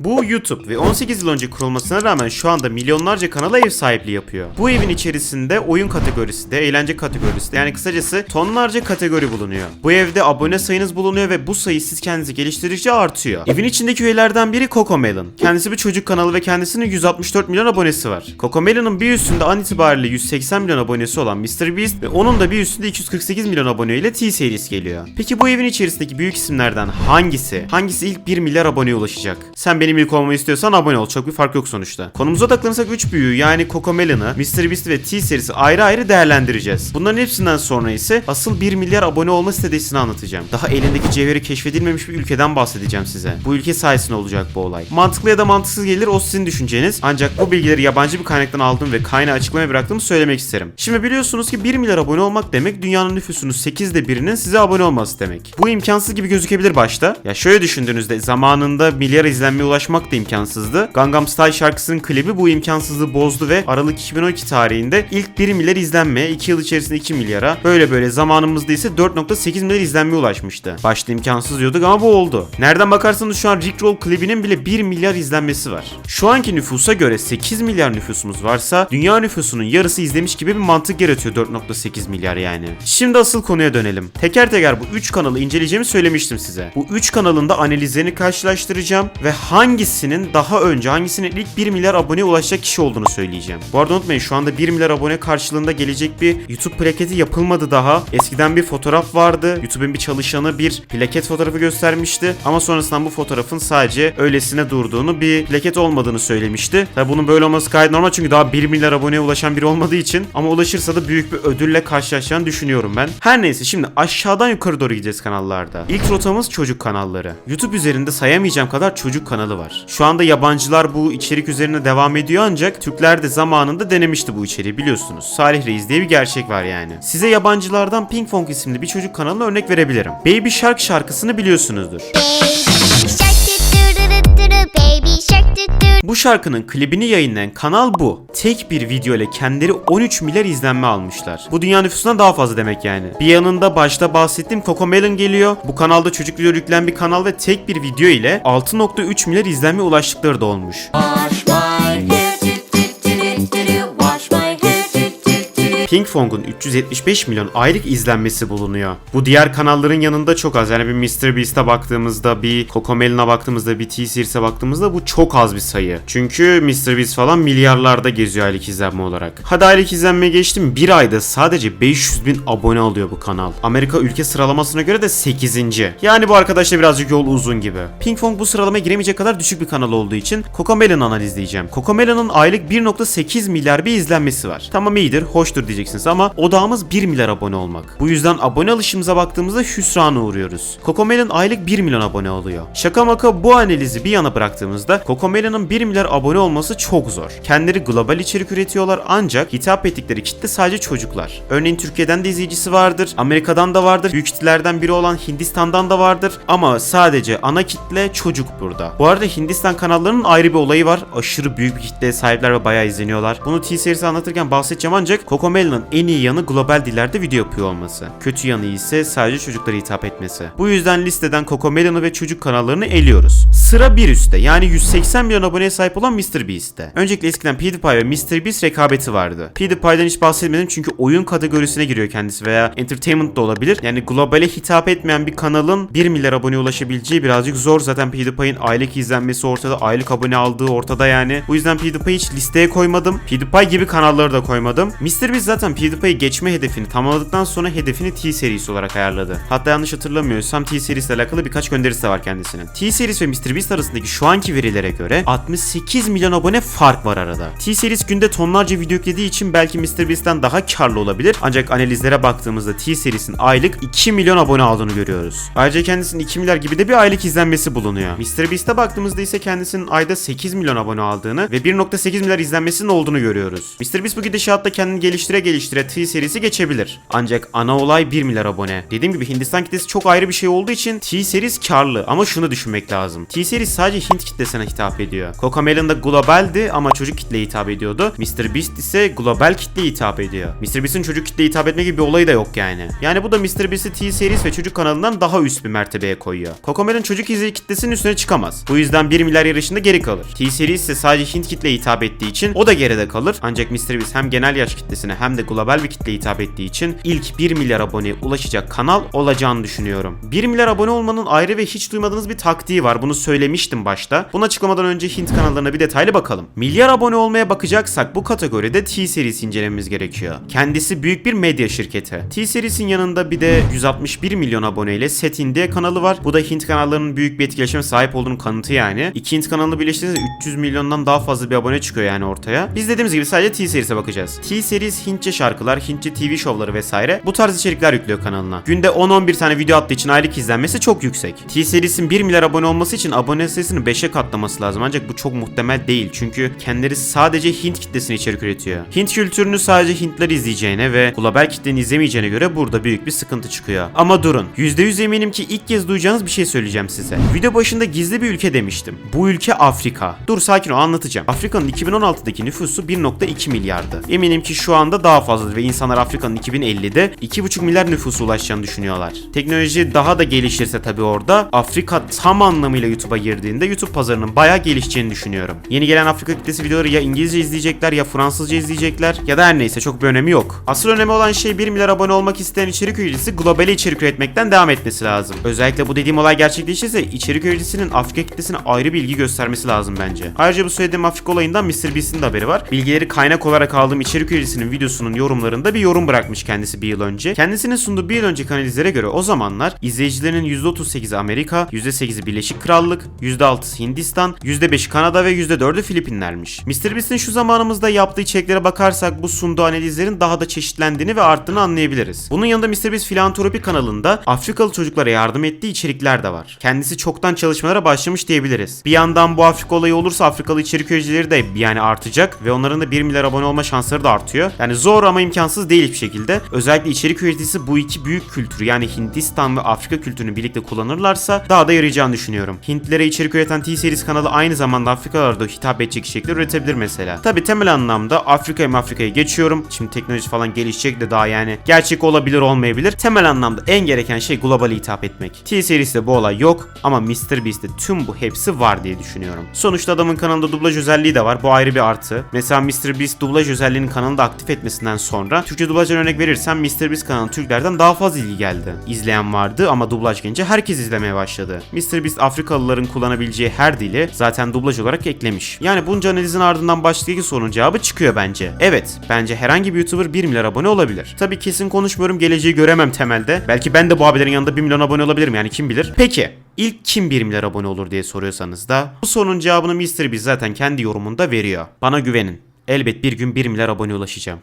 Bu YouTube ve 18 yıl önce kurulmasına rağmen şu anda milyonlarca kanala ev sahipliği yapıyor. Bu evin içerisinde oyun kategorisi de, eğlence kategorisi de yani kısacası tonlarca kategori bulunuyor. Bu evde abone sayınız bulunuyor ve bu sayı siz kendinizi geliştirdikçe artıyor. Evin içindeki üyelerden biri Cocomelon. Kendisi bir çocuk kanalı ve kendisinin 164 milyon abonesi var. Cocomelon'un bir üstünde an itibariyle 180 milyon abonesi olan MrBeast ve onun da bir üstünde 248 milyon aboneyle T-Series geliyor. Peki bu evin içerisindeki büyük isimlerden hangisi? Hangisi ilk 1 milyar aboneye ulaşacak? Sen benim ilk olmamı istiyorsan abone ol. Çok bir fark yok sonuçta. Konumuza odaklanırsak 3 büyüğü yani Cocomelon'ı, MrBeast ve T-Series'i ayrı ayrı değerlendireceğiz. Bunların hepsinden sonra ise asıl 1 milyar abone olma stratejisini anlatacağım. Daha elindeki cevheri keşfedilmemiş bir ülkeden bahsedeceğim size. Bu ülke sayesinde olacak bu olay. Mantıklı ya da mantıksız gelir o sizin düşünceniz. Ancak bu bilgileri yabancı bir kaynaktan aldım ve kaynağı açıklamaya bıraktığımı söylemek isterim. Şimdi biliyorsunuz ki 1 milyar abone olmak demek dünyanın nüfusunun 8'de birinin size abone olması demek. Bu imkansız gibi gözükebilir başta. Ya şöyle düşündüğünüzde zamanında milyar izlenmeye ulaşmak da imkansızdı. Gangnam Style şarkısının klibi bu imkansızlığı bozdu ve Aralık 2012 tarihinde ilk 1 milyar izlenmeye, 2 yıl içerisinde 2 milyara, böyle böyle zamanımızda ise 4.8 milyar izlenmeye ulaşmıştı. Başta imkansız diyorduk ama bu oldu. Nereden bakarsanız şu an Rickroll klibinin bile 1 milyar izlenmesi var. Şu anki nüfusa göre 8 milyar nüfusumuz varsa dünya nüfusunun yarısı izlemiş gibi bir mantık yaratıyor 4.8 milyar yani. Şimdi asıl konuya dönelim. Teker teker bu 3 kanalı inceleyeceğimi söylemiştim size. Bu 3 kanalın da analizlerini karşılaştıracağım ve hangisinin daha önce hangisinin ilk 1 milyar aboneye ulaşacak kişi olduğunu söyleyeceğim. Bu arada unutmayın şu anda 1 milyar abone karşılığında gelecek bir YouTube plaketi yapılmadı daha. Eskiden bir fotoğraf vardı. YouTube'un bir çalışanı bir plaket fotoğrafı göstermişti ama sonrasında bu fotoğrafın sadece öylesine durduğunu bir plaket olmadığını söylemişti. Tabi bunun böyle olması gayet normal çünkü daha 1 milyar aboneye ulaşan biri olmadığı için ama ulaşırsa da büyük bir ödülle karşılaşacağını düşünüyorum ben. Her neyse şimdi aşağıdan yukarı doğru gideceğiz kanallarda. İlk rotamız çocuk kanalları. YouTube üzerinde sayamayacağım kadar çocuk kanalı var. Şu anda yabancılar bu içerik üzerine devam ediyor ancak Türkler de zamanında denemişti bu içeriği biliyorsunuz. Salih Reis diye bir gerçek var yani. Size yabancılardan Pink Fong isimli bir çocuk kanalına örnek verebilirim. Baby Shark şarkısını biliyorsunuzdur. Shark Bu şarkının klibini yayınlayan kanal bu. Tek bir video ile kendileri 13 milyar izlenme almışlar. Bu dünya nüfusundan daha fazla demek yani. Bir yanında başta bahsettiğim Cocomelon geliyor. Bu kanalda çocuk video yüklen bir kanal ve tek bir video ile 6.3 milyar izlenme ulaştıkları da olmuş. Wash Pink Fong'un 375 milyon aylık izlenmesi bulunuyor. Bu diğer kanalların yanında çok az. Yani bir MrBeast'e baktığımızda, bir Cocomelon'a baktığımızda, bir T-Series'e baktığımızda bu çok az bir sayı. Çünkü MrBeast falan milyarlarda geziyor aylık izlenme olarak. Hadi aylık izlenmeye geçtim. Bir ayda sadece 500 bin abone alıyor bu kanal. Amerika ülke sıralamasına göre de 8. Yani bu arkadaşla birazcık yol uzun gibi. Pink Fong bu sıralamaya giremeyecek kadar düşük bir kanal olduğu için Cocomelon analizleyeceğim. Cocomelon'un aylık 1.8 milyar bir izlenmesi var. Tamam iyidir, hoştur diyeceksiniz ama odağımız 1 milyar abone olmak. Bu yüzden abone alışımıza baktığımızda hüsrana uğruyoruz. Cocomelon aylık 1 milyon abone oluyor. Şaka maka bu analizi bir yana bıraktığımızda Cocomelon'un 1 milyar abone olması çok zor. Kendileri global içerik üretiyorlar ancak hitap ettikleri kitle sadece çocuklar. Örneğin Türkiye'den de izleyicisi vardır, Amerika'dan da vardır, büyük kitlelerden biri olan Hindistan'dan da vardır ama sadece ana kitle çocuk burada. Bu arada Hindistan kanallarının ayrı bir olayı var. Aşırı büyük bir kitleye sahipler ve bayağı izleniyorlar. Bunu T-Series'i anlatırken bahsedeceğim ancak Cocomelon'ın en iyi yanı global dillerde video yapıyor olması. Kötü yanı ise sadece çocuklara hitap etmesi. Bu yüzden listeden Cocomelon'u ve çocuk kanallarını eliyoruz. Sıra bir üstte yani 180 milyon aboneye sahip olan MrBeast'te. Öncelikle eskiden PewDiePie ve MrBeast rekabeti vardı. PewDiePie'den hiç bahsetmedim çünkü oyun kategorisine giriyor kendisi veya entertainment da olabilir. Yani globale hitap etmeyen bir kanalın 1 milyar abone ulaşabileceği birazcık zor. Zaten PewDiePie'in aylık izlenmesi ortada, aylık abone aldığı ortada yani. Bu yüzden PewDiePie'yi hiç listeye koymadım. PewDiePie gibi kanalları da koymadım. MrBeast zaten PewDiePie'yi geçme hedefini tamamladıktan sonra hedefini T serisi olarak ayarladı. Hatta yanlış hatırlamıyorsam T serisiyle alakalı birkaç gönderisi de var kendisinin. T serisi ve MrBeast arasındaki şu anki verilere göre 68 milyon abone fark var arada. T series günde tonlarca video yüklediği için belki MrBeast'ten daha karlı olabilir. Ancak analizlere baktığımızda T serisinin aylık 2 milyon abone aldığını görüyoruz. Ayrıca kendisinin 2 milyar gibi de bir aylık izlenmesi bulunuyor. MrBeast'e baktığımızda ise kendisinin ayda 8 milyon abone aldığını ve 1.8 milyar izlenmesinin olduğunu görüyoruz. MrBeast bu gidişatta kendini geliştire geliştire T serisi geçebilir. Ancak ana olay 1 milyar abone. Dediğim gibi Hindistan kitlesi çok ayrı bir şey olduğu için T series karlı ama şunu düşünmek lazım. T series sadece Hint kitlesine hitap ediyor. Cocomelon da globaldi ama çocuk kitleye hitap ediyordu. Mr. Beast ise global kitleye hitap ediyor. Mr. Beast'in çocuk kitleye hitap etme gibi bir olayı da yok yani. Yani bu da Mr. Beast'i T series ve çocuk kanalından daha üst bir mertebeye koyuyor. Cocomelon çocuk izleyici kitlesinin üstüne çıkamaz. Bu yüzden 1 milyar yarışında geri kalır. T series ise sadece Hint kitleye hitap ettiği için o da geride kalır. Ancak Mr. Beast hem genel yaş kitlesine hem de global bir kitleye hitap ettiği için ilk 1 milyar aboneye ulaşacak kanal olacağını düşünüyorum. 1 milyar abone olmanın ayrı ve hiç duymadığınız bir taktiği var. Bunu söylemiştim başta. Bunu açıklamadan önce Hint kanallarına bir detaylı bakalım. Milyar abone olmaya bakacaksak bu kategoride T serisi incelememiz gerekiyor. Kendisi büyük bir medya şirketi. T serisinin yanında bir de 161 milyon aboneyle Set India kanalı var. Bu da Hint kanallarının büyük bir etkileşime sahip olduğunu kanıtı yani. İki Hint kanalını birleştirince 300 milyondan daha fazla bir abone çıkıyor yani ortaya. Biz dediğimiz gibi sadece T serisine bakacağız. T series Hintçe şarkılar, Hintçe TV şovları vesaire bu tarz içerikler yüklüyor kanalına. Günde 10-11 tane video attığı için aylık izlenmesi çok yüksek. T serisinin 1 milyar abone olması için abone sayısını 5'e katlaması lazım ancak bu çok muhtemel değil çünkü kendileri sadece Hint kitlesine içerik üretiyor. Hint kültürünü sadece Hintler izleyeceğine ve global kitlenin izlemeyeceğine göre burada büyük bir sıkıntı çıkıyor. Ama durun. %100 eminim ki ilk kez duyacağınız bir şey söyleyeceğim size. Video başında gizli bir ülke demiştim. Bu ülke Afrika. Dur sakin ol anlatacağım. Afrika'nın 2016'daki nüfusu 1.2 milyardı. Eminim ki şu anda daha fazladır ve insanlar Afrika'nın 2050'de 2.5 milyar nüfusu ulaşacağını düşünüyorlar. Teknoloji daha da gelişirse tabii orada Afrika tam anlamıyla YouTube'a girdiğinde YouTube pazarının bayağı gelişeceğini düşünüyorum. Yeni gelen Afrika kitlesi videoları ya İngilizce izleyecekler ya Fransızca izleyecekler ya da her neyse çok bir önemi yok. Asıl önemi olan şey 1 milyar abone olmak isteyen içerik üreticisi globale içerik üretmekten devam etmesi lazım. Özellikle bu dediğim olay gerçekleşirse içerik üreticisinin Afrika kitlesine ayrı bir ilgi göstermesi lazım bence. Ayrıca bu söylediğim Afrika olayından Mr. Beast'in de haberi var. Bilgileri kaynak olarak aldığım içerik üreticisinin videosunun yorumlarında bir yorum bırakmış kendisi bir yıl önce. Kendisinin sunduğu bir yıl önceki analizlere göre o zamanlar izleyicilerinin %38'i Amerika, %8'i Birleşik Krallık, %6'sı Hindistan, %5'i Kanada ve %4'ü Filipinlermiş. Mr. Beast'in şu zamanımızda yaptığı içeriklere bakarsak bu sunduğu analizlerin daha da çeşitlendiğini ve arttığını anlayabiliriz. Bunun yanında Mr. Beast Filantropi kanalında Afrikalı çocuklara yardım ettiği içerikler de var. Kendisi çoktan çalışmalara başlamış diyebiliriz. Bir yandan bu Afrika olayı olursa Afrikalı içerik üreticileri de yani artacak ve onların da 1 milyar abone olma şansları da artıyor. Yani zor ama imkansız değil hiçbir şekilde. Özellikle içerik üreticisi bu iki büyük kültürü yani Hindistan ve Afrika kültürünü birlikte kullanırlarsa daha da yarayacağını düşünüyorum. Hintlilere içerik üreten T-Series kanalı aynı zamanda Afrikalılara da hitap edecek içerikler üretebilir mesela. Tabi temel anlamda Afrika'ya Afrika'ya geçiyorum. Şimdi teknoloji falan gelişecek de daha yani gerçek olabilir olmayabilir. Temel anlamda en gereken şey globale hitap etmek. T-Series'te bu olay yok ama MrBeast'te tüm bu hepsi var diye düşünüyorum. Sonuçta adamın kanalında dublaj özelliği de var. Bu ayrı bir artı. Mesela MrBeast dublaj özelliğinin kanalında aktif etmesinden sonra Türkçe dublajdan örnek verirsem MrBeast kanalı Türklerden daha fazla ilgi geldi. İzleyen vardı ama dublaj gelince herkes izlemeye başladı. MrBeast Afrikalıların kullanabileceği her dili zaten dublaj olarak eklemiş. Yani bunca analizin ardından baştaki sorunun cevabı çıkıyor bence. Evet, bence herhangi bir YouTuber 1 milyar abone olabilir. Tabii kesin konuşmuyorum, geleceği göremem temelde. Belki ben de bu abilerin yanında 1 milyon abone olabilirim yani kim bilir. Peki, İlk kim 1 milyar abone olur diye soruyorsanız da bu sorunun cevabını MrBeast zaten kendi yorumunda veriyor. Bana güvenin. Elbet bir gün 1 milyar abone ulaşacağım.